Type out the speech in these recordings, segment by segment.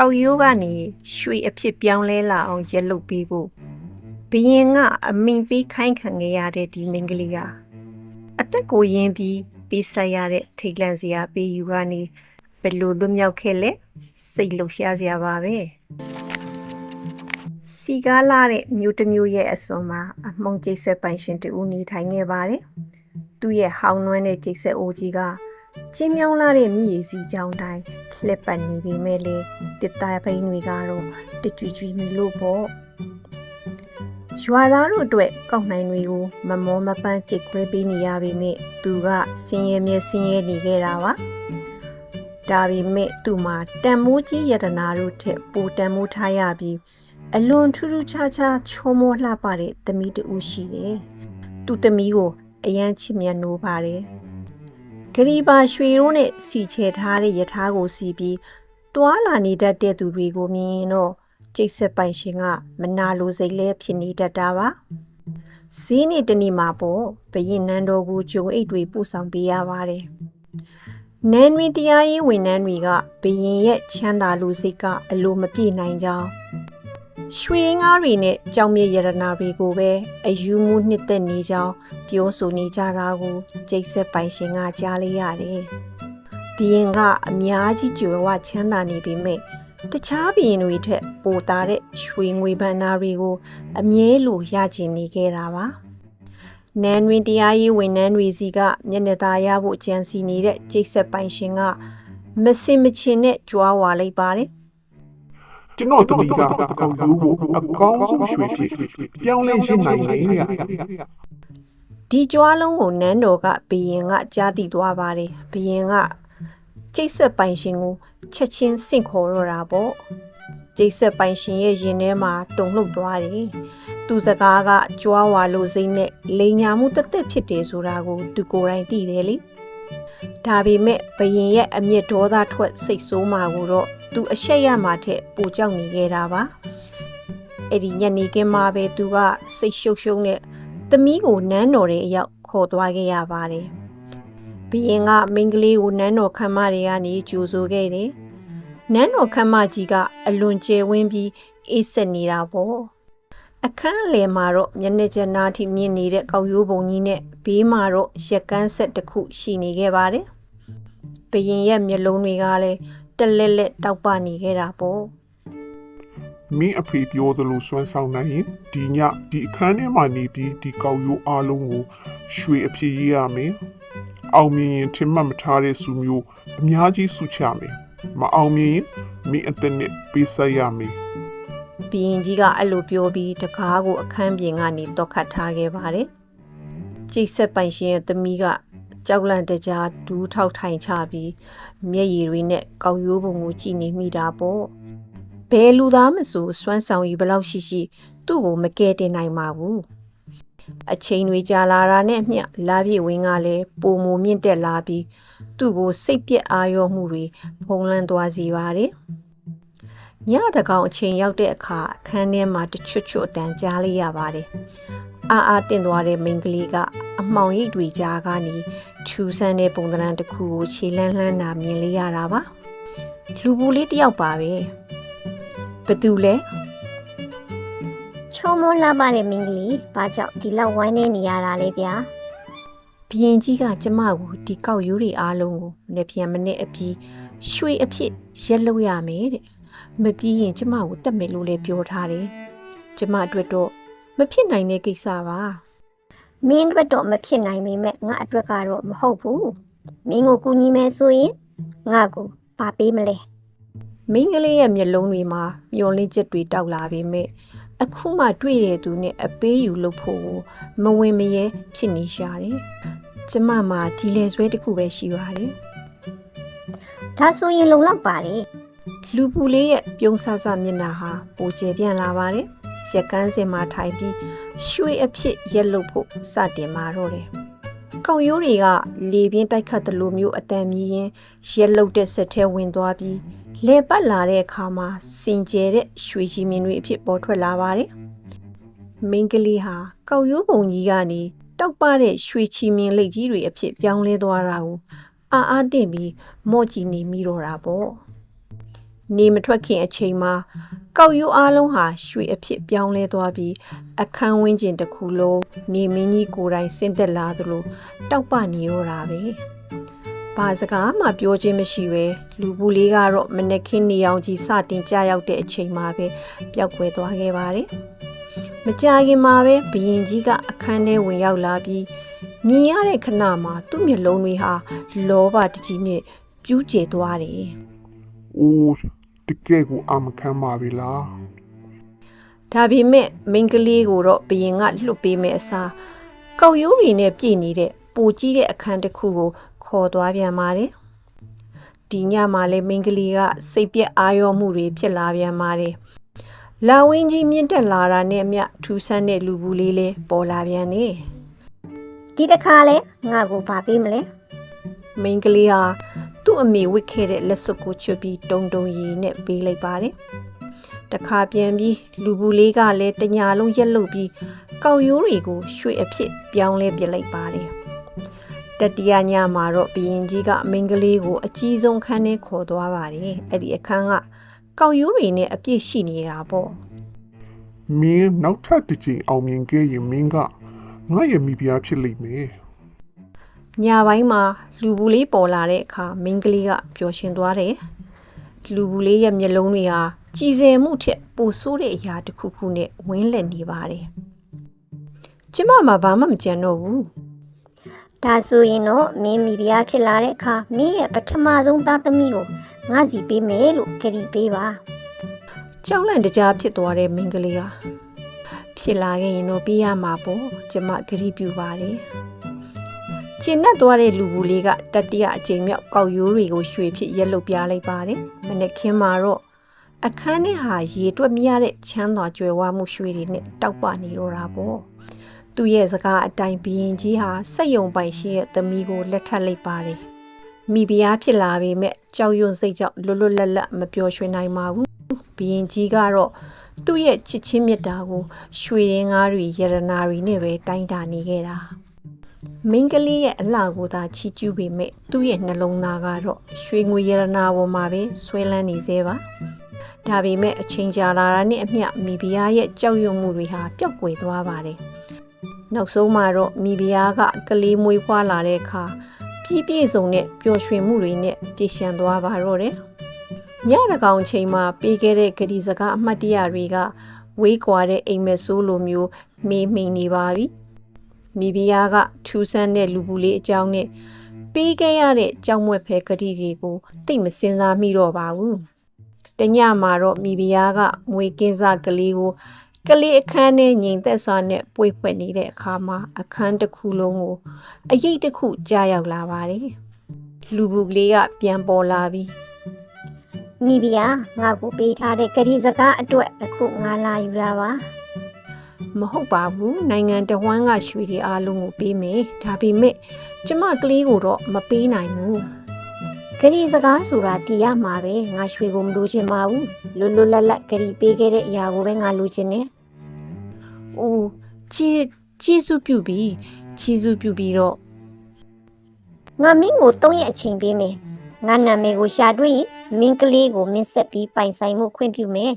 ကောက်ရိုးကနေရွှေအဖြစ်ပြောင်းလဲလာအောင်ရက်လုပ်ပေးဖို့ဘယင်ကအမိန်ပေးခိုင်းခံခဲ့ရတဲ့ဒီမိန်းကလေးကအသက်ကိုရင်းပြီးပေးဆက်ရတဲ့ထိတ်လန့်စရာပေးယူကနေဘယ်လိုလွတ်မြောက်ခဲ့လဲစိတ်လှုပ်ရှားစရာပါပဲစီကားလာတဲ့မြို့တစ်မျိုးရဲ့အစွန်မှာအမုံကျိတ်ဆက်ပိုင်ရှင်တူနေထိုင်ခဲ့ပါတယ်သူ့ရဲ့ဟောင်းနွမ်းတဲ့ကျိတ်ဆက်အိုကြီးက ချင်းမြောင်းလာတဲ့မြည်ရည်စီကြောင်းတိုင်းလှက်ပတ်နေပေမဲ့လေတစ်သားပိန်းတွေကတော့တကြွကြွမီလို့ပေါ့ရွာသားတို့အတွက်ကောက်နိုင်တွေကိုမမောမပန်းကြိတ်ခွဲပေးနေရပေမဲ့သူကဆင်းရဲမြဲဆင်းရဲနေခဲ့တာပါဒါပေမဲ့သူ့မှာတန်မိုးကြီးယတနာတို့ထက်ပိုတန်မိုးထားရပြီးအလွန်ထူးထူးခြားခြားချောမောလှပတဲ့သမီးတူရှိတယ်သူ့သမီးကိုအယမ်းချစ်မြတ်နိုးပါတယ် ဂရီပါရွှေရိုးနဲ့စီချဲထားတဲ့ယထာကိုစီပြီးတွာလာနေတတ်တဲ့သူတွေကိုမြင်ရင်တော့ကျိတ်ဆက်ပိုင်ရှင်ကမနာလိုစိတ်လဲဖြစ်နေတတ်တာပါဈေးနေတနေ့မှာပေါ့ဘရင်နန်းတော်ကိုဂျုံအိတ်တွေပို့ဆောင်ပေးရပါတယ်နန်းတွင်တရားရေးဝန်ထမ်းတွေကဘရင်ရဲ့ချမ်းသာလူစိတ်ကအလိုမပြေနိုင်ကြောင်း ရွှေရင်းကားတွေနဲ့ကြောင်မြရတနာတွေကိုပဲအယူမှုနှစ်သက်နေကြောင်းပြောဆိုနေကြတာကိုကျိတ်ဆက်ပိုင်ရှင်ကကြားလိုက်ရတယ်။ဘီရင်ကအများကြီးကြွယ်ဝချမ်းသာနေပေမဲ့တခြားဘီရင်တွေထက်ပိုတာတဲ့ရွှေငွေဘဏ္ဍာတွေကို အမြဲလိုရကျင်နေခဲ့တာပါ။နန်းတွင်တရားရေးဝန်ထမ်းတွေစီကမျက်နှာသာရဖို့ကြံစီနေတဲ့ကျိတ်ဆက်ပိုင်ရှင်ကမစင်မချင်နဲ့ကြွားဝါလိုက်ပါတယ် ကျွန်တော်တမီကအကောင်ရိုးကိုအကောင်းဆုံးရွှေဖြစ်ပြောင်းလဲရှင်းနိုင်တယ်ဗျာဒီကြွားလုံးကိုနန်းတော်ကဘယင်ကကြားသိသွားပါတယ်ဘယင်ကကျိတ်ဆက်ပိုင်ရှင်ကိုချက်ချင်းစင့်ခေါ်တော့တာပေါ့ကျိတ်ဆက်ပိုင်ရှင်ရဲ့ရင်ထဲမှာတုန်လှုပ်သွားတယ်သူစကားကကြွားဝါလို့စိမ့်နဲ့လိန်ညာမှုတက်တက်ဖြစ်တယ်ဆိုတာကိုသူကိုယ်တိုင်သိတယ်လေဒါပေမဲ့ဘယင်ရဲ့အမျက်ဒေါသထွက်စိတ်ဆိုးမှာကိုတော့ သူအရှက်ရမှာထက်ပိုကြောက်နေခဲ့တာပါအဲ့ဒီညနေခင်းမှာပဲသူကစိတ်ရှုပ်ရှုပ်နဲ့သမီးကိုနန်းတော်တဲ့အရောက်ခေါ်သွားခဲ့ရပါတယ်။ဘီရင်ကမိန်းကလေးကိုနန်းတော်ခမ်းမတွေကနေကြိုဆိုခဲ့တယ်။နန်းတော်ခမ်းမကြီးကအလွန်ကျယ်ဝန်းပြီးအေးဆက်နေတာပေါ့။အခန်းအလယ်မှာတော့မျက်နှာကျနာထိမြင့်နေတဲ့ကောက်ရိုးပုံကြီးနဲ့ဘေးမှာတော့ရက်ကန်းဆက်တစ်ခုရှိနေခဲ့ပါတယ်။ဘီရင်ရဲ့မျက်လုံးတွေကလည်း တက်လက်လက်တောက်ပနေခဲ့တာပေါ့။မင်းအဖေပြောသလိုစွမ်းဆောင်နိုင်ရင်ဒီညဒီအခန်းထဲမှာနေပြီးဒီကောက်ရိုးအားလုံးကိုရွှေအဖြစ်ရေးရမယ်အောင်မြင်ရင်ထင်မှတ်မထားတဲ့စုမျိုးအများကြီးစုချမယ်မအောင်မြင်ရင်မင်းအသက်နဲ့ပေးဆက်ရမယ်ဘီရင်ကြီးကအဲ့လိုပြောပြီးတကားကိုအခန်းပြင်ကနေတော့ခတ်ထားခဲ့ပါတယ်။ကျိတ်ဆက်ပိုင်ရှင်ရဲ့သမီးကကြောက်လန့်တကြားဒူးထောက်ထိုင်ချပြီး မျက်ရည်တွေနဲ့ကောက်ရိုးပုံကိုကြည့်နေမိတာပေါ့။ဘယ်လူသားမဆိုစွမ်းဆောင်ရည်ဘလောက်ရှိရှိသူ့ကိုမကယ်တင်နိုင်ပါဘူး။အချိန်တွေကြာလာတာနဲ့အမျှလာပြည့်ဝင်းကလည်းပုံမမြင့်တက်လာပြီးသူ့ကိုစိတ်ပြက်အာရုံမှုတွေဖုံးလွှမ်းသွားစေပါတယ်။ညတကောင်အချိန်ရောက်တဲ့အခါအခန်းထဲမှာတချွတ်ချွတ်အတန်ကြားလိုက်ရပါတယ်။အာအာတင့်သွားတဲ့မိန်းကလေးကအမှောင်ရိပ်တွေကြားကနေ ထူဆန်းတဲ့ပုံသဏ္ဍာန်တစ်ခုကိုခြေလန်းလှမ်းတာမြင်လေးရတာပါ။လူပူလေးတစ်ယောက်ပါပဲ။ဘသူလဲချုံမလှပတဲ့မင်းကလေးဘာကြောင့်ဒီလောက်ဝိုင်းနေနေရတာလဲဗျာဘရင်ကြီးကကျမကိုဒီကောက်ရိုးတွေအားလုံးကိုမနေ့ပြန်မနေ့အပြီးရွှေအဖြစ်ရက်လို့ရမယ်တဲ့။မပြီးရင်ကျမကိုတတ်မယ်လို့လည်းပြောထားတယ်။ကျမအတွက်တော့မဖြစ်နိုင်တဲ့ကိစ္စပါ မင်းအတွက်တော့မဖြစ်နိုင်ပေမဲ့ငါအတွက်ကတော့မဟုတ်ဘူးမင်းကိုကူညီမယ်ဆိုရင်ငါကိုပါပေးမလဲ။မိန်းကလေးရဲ့မျက်လုံးတွေမှာမျောလင်းချက်တွေတောက်လာပေမဲ့အခုမှတွေ့ရသူနဲ့အပေးယူလို့ဖို့ကိုမဝင်မရဲဖြစ်နေရှာတယ်။ကျမမှာဒီလေဆွဲတစ်ခုပဲရှိပါတယ်ဒါဆိုရင်လုံလောက်ပါတယ်။လူပူလေးရဲ့ပြုံးဆဆမျက်နှာဟာပိုကျပြန့်လာပါတယ်။ ရက်ကန်းစင်မှာထိုင်ပြီးရွှေအဖြစ်ရက်လို့ဖို့စတင်มาတော့တယ်။ကောင်ရိုးတွေကလေပြင်းတိုက်ခတ်သလိုမျိုးအတန်မြည်ရင်ရက်လုတ်တဲ့ဆက်ထဲဝင်သွားပြီးလေပတ်လာတဲ့အခါမှာစင်ကြယ်တဲ့ရွှေချီမြင်တွေအဖြစ်ပေါ်ထွက်လာပါတယ်။မိန်းကလေးဟာကောက်ရိုးပုံကြီးကနေတောက်ပတဲ့ရွှေချီမြင်လိတ်ကြီးတွေအဖြစ်ပြောင်းလဲသွားတာကိုအာအာတင့်ပြီးမော့ကြည့်နေမိတော့တာပေါ့။ နေမထွက်ခင်အချိန်မှာကောက်ရိုးအားလုံးဟာရွှေအဖြစ်ပြောင်းလဲသွားပြီးအခန်းဝင်းကျင်တစ်ခုလုံးနေမင်းကြီးကိုယ်တိုင်ဆင်းသက်လာသလိုတောက်ပနေတော့တာပဲဘာစကားမှပြောခြင်းမရှိပဲလူဘူးလေးကတော့မနက်ခင်းနေအောင်ကြီးစတင်ကြရောက်တဲ့အချိန်မှာပဲပျောက်ကွယ်သွားခဲ့ပါတယ်မကြာခင်မှာပဲဘရင်ကြီးကအခန်းထဲဝင်ရောက်လာပြီးမြင်ရတဲ့ခဏမှာသူ့မျက်လုံးတွေဟာလောဘတကြီးနဲ့ပြူးကျသွားတယ်။အိုး တကယ်ကိုအာမခံပါပြီလားဒါပေမဲ့မိန်းကလေးကိုတော့ဘရင်ကလွတ်ပေးမယ်အစားကောက်ရိုးတွေနဲ့ပြည်နေတဲ့ပိုကြီးတဲ့အခန်းတစ်ခုကိုခေါ်သွားပြန်ပါတယ်။ဒီညမှာလည်းမိန်းကလေးကစိတ်ပြက်အာရောမှုတွေဖြစ်လာပြန်ပါတယ်။လာဝင်းကြီးမြင့်တက်လာတာနဲ့အမျှထူဆန်းတဲ့လူဘူးလေးလည်းပေါ်လာပြန်နေဒီတစ်ခါလဲငါကိုဗာပေးမလဲ။ မိန်းကလေးဟာသူ့အမေဝစ်ခဲ့တဲ့လက်စွပ်ကိုချွတ်ပြီးတုံတုံရီနဲ့ပေးလိုက်ပါတယ်။တခါပြန်ပြီးလူဘူးလေးကလည်းတညာလုံးရက်လုတ်ပြီးကောက်ရိုးတွေကိုရွှေအဖြစ်ပြောင်းလဲပြစ်လိုက်ပါတယ်။တတိယညမှာတော့ဘရင်ကြီးကမိန်းကလေးကိုအကြီးဆုံးခန်းထဲခေါ်သွားပါတယ်။အဲ့ဒီအခန်းကကောက်ရိုးတွေနဲ့အပြည့်ရှိနေတာပေါ့။မင်းနောက်ထပ်တစ်ချိန်အောင်မြင်ခဲ့ရင်မင်းကငါရဲ့မိဖုရားဖြစ်လိမ့်မယ်။ ညပိုင်းမှာလူဘူးလေးပေါ်လာတဲ့အခါမိန်းကလေးကပျော်ရွှင်သွားတယ်။လူဘူးလေးရဲ့မျက်လုံးတွေဟာကြည်စယ်မှုထက်ပိုဆိုးတဲ့အရာတစ်ခုခုနဲ့ဝင်းလက်နေပါတယ်။ကျမမှာဘာမှမကြံတော့ဘူးဒါဆိုရင်တော့မင်းမိဖုရားဖြစ်လာတဲ့အခါမင်းရဲ့ပထမဆုံးသားသမီးကိုငါစီပေးမယ်လို့ကြည်ပေးပါ။ကြောက်လန့်တကြားဖြစ်သွားတဲ့မိန်းကလေးကဖြစ်လာခဲ့ရင်တော့ပြရမှာပေါ့ကျမဂရိပြုပါတယ်။ ကျင်နဲ့သွားတဲ့လူဘူးလေးကတတိယအကြိမ်မြောက်ကောက်ရိုးတွေကိုရွှေဖြစ်ရက်လုတ်ပြလိုက်ပါတယ်။မနေ့ခင်းမှာတော့အခန်းထဲဟာရေတွက်မရတဲ့ချမ်းသာကြွယ်ဝမှုရွှေတွေနဲ့တောက်ပနေတော့တာပေါ့။သူ့ရဲ့စကားအတိုင်းဘီရင်ကြီးဟာစက်ယုံပိုင်ရှိရဲ့သမီးကိုလက်ထပ်လိုက်ပါတယ်။မိဖုရားဖြစ်လာပေမဲ့ကြောက်ရွံ့စိတ်ကြောင့်လွတ်လွတ်လပ်လပ်မပျော်ရွှင်နိုင်ပါဘူး။ဘီရင်ကြီးကတော့သူ့ရဲ့ချစ်ချင်းမြတ်တာကိုရွှေရင်းကားတွေယရနာတွေနဲ့ပဲတိုင်းတာနေခဲ့တာ။ မိန်းကလေးရဲ့အလှကိုသာချီးကျူးပေမဲ့သူ့ရဲ့နှလုံးသားကတော့ရွှေငွေယရနာပေါ်မှာပဲဆွဲလန်းနေသေးပါ။ဒါပေမဲ့အချိန်ကြာလာတာနဲ့အမျှမိဖုရားရဲ့ကြောက်ရွံ့မှုတွေဟာပျောက်ကွယ်သွားပါတယ်။နောက်ဆုံးမှာတော့မိဖုရားကကလေးမွေးဖွားလာတဲ့အခါပြည့်ပြည့်စုံတဲ့ပျော်ရွှင်မှုတွေနဲ့ပြည့်ရှံသွားပါတော့တယ်။ညရကောင်ချိန်မှာပေးခဲ့တဲ့ဂဒီစကားအမှတ်တရတွေကဝေးကွာတဲ့အိမ်မက်ဆိုးလိုမျိုးမေးမိန်နေပါပြီ။ မိဖုရားကထူးဆန်းတဲ့လူပူလေးအကြောင်းနဲ့ပေးခဲ့ရတဲ့ကြောက်မွက်ဖဲဂဒီတွေကိုသိပ်မစင်စားမိတော့ပါဘူး။တညမှာတော့မိဖုရားကမွေကင်းစားကလေးကိုကလေးအခန်းထဲငိမ်သက်စွာနဲ့ပွေဖွက်နေတဲ့အခါမှာအခန်းတစ်ခုလုံးကိုအရေးတစ်ခုကြားရောက်လာပါတယ်။လူဘူးကလေးကပြန်ပေါ်လာပြီးမိဖုရားငါကိုပေးထားတဲ့ကြည်စကားအတွက်အခုငါလာယူတာပါ မဟုတ်ပါဘူးနိုင်ငံတော်ဝန်ကရွှေတွေအားလုံးကိုပေးမယ်ဒါပေမဲ့ကျမကလေးကိုတော့မပေးနိုင်ဘူးကြည်စကားဆိုတာတီးရမှာပဲငါရွှေကိုမလိုချင်ပါဘူးလွတ်လွတ်လပ်လပ်ကြည်ပေးခဲ့တဲ့အရာကိုပဲငါလိုချင်တယ်။အိုးချီချီစုပြုပြီးချီစုပြုပြီးတော့ငါမင်းကို၃ရက်အချိန်ပေးမယ်ငါနာမည်ကိုရှာတွေ့ရင်မင်းကလေးကိုမင်းဆက်ပြီးပိုင်ဆိုင်မှုခွင့်ပြုမယ်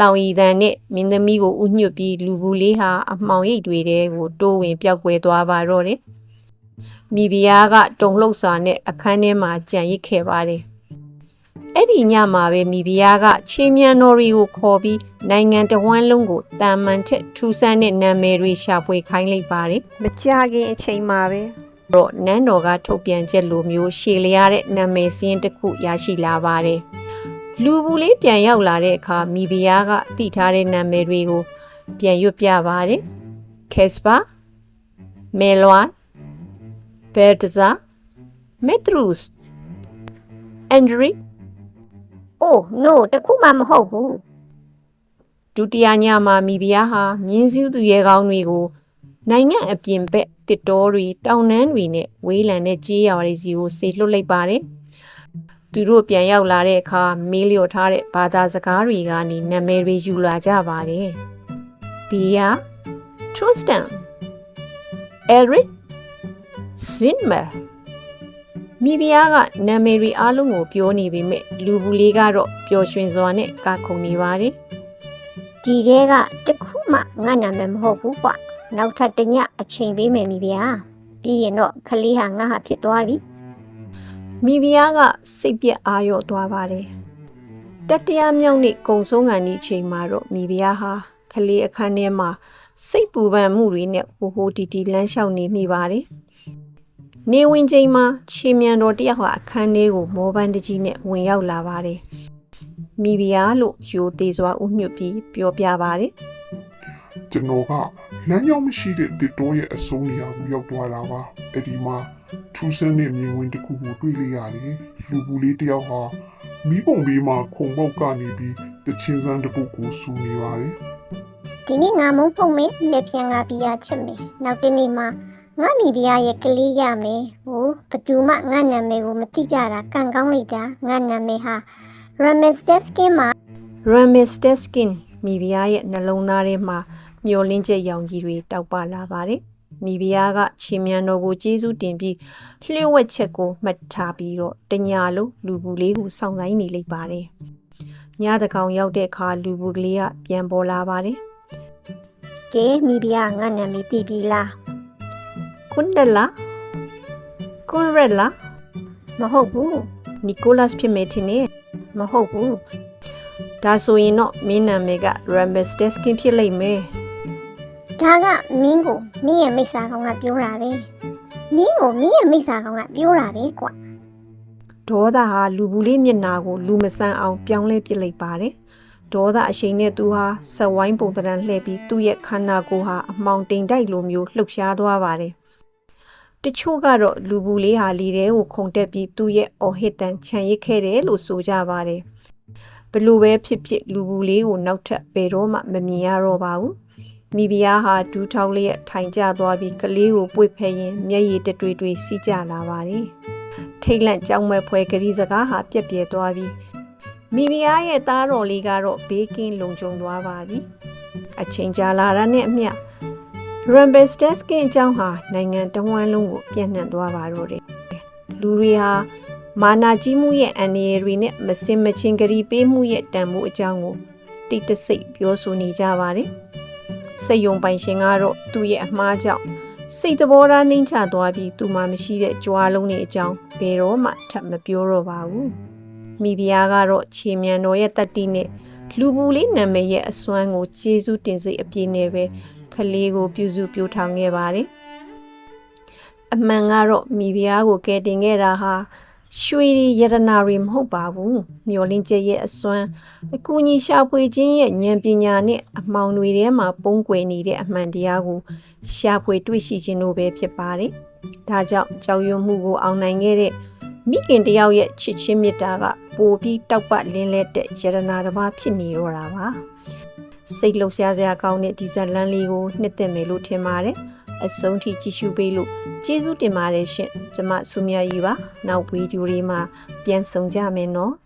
လောင်ရည်တန်နဲ့မင်းသမီးကိုဥညွတ်ပြီးလူဘူးလေးဟာအမှောင်ရိပ်တွေတဲကိုတိုးဝင်ပျောက်ကွယ်သွားပါတော့တယ်။မိဖုရားကတုံလှုပ်စွာနဲ့အခန်းထဲမှာကြံရစ်ခဲ့ပါတယ်။အဲ့ဒီညမှာပဲမိဖုရားကချေမြန်တော်ရီကိုခေါ်ပြီးနိုင်ငံတော်ဝန်လုံးကိုတာမန်ထက်ထူဆန်းတဲ့နာမည်တွေရှာဖွေခိုင်းလိုက်ပါတယ်။မကြာခင်အချိန်မှာပဲတော့နန်းတော်ကထုတ်ပြန်ချက်လိုမျိုးရှေလျားတဲ့နာမည်စင်းတစ်ခုရရှိလာပါတယ်။ လူဘူးလေးပြန်ရောက်လာတဲ့အခါမိဖုရားကတည်ထားတဲ့နာမည်တွေကို ပြန်ရွတ်ပြပါတယ်။ Casper, Melwan, Balthazar, Petrus, Andrew အိုး no တခုမှမဟုတ်ဘူးဒုတိယညမှာမိဖုရားဟာမြင်းစည်းသူရဲကောင်းတွေကို နိုင်ငံအပြင်ဘက်တစ်တော်တွေတောင်တန်းတွေနဲ့ဝေးလံတဲ့ကြေးရွာတွေစီကိုဆေလွတ်လိုက်ပါတယ်။ သူတို့ပြန်ရောက်လာတဲ့အခါမေးလျော်ထားတဲ့ဘာသာစကားတွေကနေနာမည်တွေယူလာကြပါတယ်။ဘီယာ Tristan Eric Zimmer မိဖုရားကနာမည်တွေအားလုံးကိုပြောနေပေမဲ့လူဘူးလေးကတော့ပျော်ရွှင်စွာနဲ့ကခုန်နေပါတယ်ဒီတဲကတစ်ခုမှငါနာမည်မဟုတ်ဘူးကွာနောက်ထပ်တစ်ညအချိန်ပေးမယ်မိဗျာပြီးရင်တော့ခလေးဟာငါဟာဖြစ်သွားပြီ မိဖုရားကစိတ်ပြက်အာရုံသွားပါတယ်တတိယမြောက်နေ့ကုံဆုံးကန်ဒီချိန်မှာတော့မိဖုရားဟာကလေးအခန်းထဲမှာစိတ်ပူပန်မှုတွေနဲ့ဟိုဟိုတီတီလမ်းလျှောက်နေမိပါတယ်နေဝင်ချိန်မှာခြေမြန်တော်တယောက်ဟာအခန်းထဲကိုမောပန်းတကြီးနဲ့ဝင်ရောက်လာပါတယ်မိဖုရားလို့ရိုသေးစွာဥညွတ်ပြီးပြောပြပါတယ်ကျွန်တော်ကလမ်းကြောင်းမရှိတဲ့တစ်တိုးရဲ့အဆုံးနေရာကိုရောက်သွားတာပါအဲ့ဒီမှာ ထူးဆန်းတဲ့မြင်ကွင်းတစ်ခုကိုတွေ့လိုက်ရတယ်လူပူလေးတစ်ယောက်ဟာမိဘုံဘေးမှာခုံပေါက်ကနေပြီးတချင်းစန်းတစ်ပုတ်ကိုစူနေပါတယ်ဒီနေ့ငါမုန်းဖုံမေလက်ပြန်ငါပြရချစ်မယ်နောက်တစ်နေ့မှာငါမိဗျာရဲ့ကလေးရမယ်ဟိုဘသူမှငါနာမည်ကိုမသိကြတာကံကောင်းလိုက်တာငါနာမည်ဟာ Ramesteskin မှာ Ramesteskin မိဖုရားရဲ့နှလုံးသားထဲမှာမျောလင်းချက်ရောင်ကြီးတွေတောက်ပလာပါတယ်။ မိဖုရားကခြေမြန်တော်ကိုကျေးဇူးတင်ပြီးလျှို့ဝှက်ချက်ကိုမှတ်ထားပြီးတော့တညာလုံးလူဘူးလေးကိုစောင့်ဆိုင်နေလိုက်ပါတယ်။ညတကောင်ရောက်တဲ့အခါလူဘူးကလေးကပြန်ပေါ်လာပါတယ်ကဲမိဗျာငါနာမည်သိပြီလား။ကွန်ဒလာကွန်ရက်လာမဟုတ်ဘူးနီကိုလတ်ဖြစ်မယ်ထင်တယ်မဟုတ်ဘူး။ဒါဆိုရင်တော့မင်းနာမည်က Ramesteskin ဖြစ်လိမ့်မယ်။ ဒါကမင်းကိုမင်းရဲ့မိစ္ဆာကောင်ကပြောတာပဲမင်းကိုမင်းရဲ့မိစ္ဆာကောင်ကပြောတာပဲကွာဒေါသဟာလူဘူးလေးမျက်နာကိုလူမဆန်းအောင်ပြောင်းလဲပစ်လိုက်ပါတယ်။ဒေါသအရှိန်နဲ့သူဟာဆက်ဝိုင်းပုံတရံလှည့်ပြီးသူ့ရဲ့ခန္ဓာကိုယ်ဟာအမောင်တိမ်တိုက်လိုမျိုးလှုပ်ရှားသွားပါတယ်။တချို့ကတော့လူဘူးလေးဟာလီတဲကိုခုန်တက်ပြီးသူ့ရဲ့အော်ဟစ်တန်ခြံရစ်ခဲ့တယ်လို့ဆိုကြပါတယ်။ဘလို့ပဲဖြစ်ဖြစ်လူဘူးလေးကိုနောက်ထပ်ဘယ်တော့မှမမြင်ရတော့ပါဘူး။ မိဖုရားဟာဒူးထောက်လေးထိုင်ကျသွားပြီးကလေးကိုပွေ့ဖဲရင်မျက်ရည်တတွေတွေစီးကျလာပါတယ်။ထိတ်လန့်ကြောက်မဲ့ဖွဲကလေးစကားဟာပြက်ပြဲသွားပြီမိဖုရားရဲ့သားတော်လေးကတော့ဘေးကင်းလုံခြုံသွားပါပြီအချိန်ကြာလာတာနဲ့အမျှ Rambesteskin အကြောင်းဟာနိုင်ငံတစ်ဝန်းလုံးကိုပြန့်နှံ့သွားပါတော့တယ်လူတွေဟာမာနာကြီးမှုရဲ့အန္တရာယ်တွေနဲ့မစင်မချင်းကြရီပေးမှုရဲ့တန်ဖိုးအကြောင်းကိုတိတ်တဆိတ်ပြောဆိုနေကြပါတယ် စိတ်ယုံပိုင်ရှင်ကတော့သူ့ရဲ့အမှားကြောင့်စိတ်သဘောထားနှိမ့်ချသွားပြီးသူမှမရှိတဲ့ကြွားလုံးတွေအကြောင်းဘယ်တော့မှထပ်မပြောတော့ပါဘူးမိဖုရားကတော့ခြေမြန်တော်ရဲ့တတ္တိနဲ့လူပူလေးနာမည်ရဲ့အစွမ်းကိုကျေးဇူးတင်စိတ်အပြည့်နဲ့ပဲခလေးကိုပြုစုပြောထောင်ခဲ့ပါတယ်အမှန်ကတော့မိဖုရားကိုကယ်တင်ခဲ့တာဟာ ရွှေရယရနာတွေမဟုတ်ပါဘူးမျောလင်းချက်ရဲ့အစွမ်းအကူအညီရှာဖွေခြင်းရဲ့ဉာဏ်ပညာနဲ့အမောင်တွေထဲမှာပုံကွယ်နေတဲ့အမှန်တရားကိုရှာဖွေတွေ့ရှိခြင်းတို့ပဲဖြစ်ပါတယ်။ဒါကြောင့်ကြောက်ရွံ့မှုကိုအောင်နိုင်ခဲ့တဲ့မိခင်တယောက်ရဲ့ချစ်ချင်းမေတ္တာကပိုပြီးတောက်ပလင်းလက်တဲ့ယရနာတစ်ပါးဖြစ်နေတော့တာပါ။စိတ်လှုပ်ရှားစရာကောင်းတဲ့ဒီဇက်လန်လေးကိုနှစ်သက်မယ်လို့ထင်ပါတယ်။ အဆုံးထိကြည့်ရှုပေးလို့ကျေးဇူးတင်ပါတယ်ရှင်။ကျွန်မဆုမြတ်ကြီးပါ။နောက်ဗီဒီယိုလေးမှာပြန်ဆောင်ကြမယ်နော်။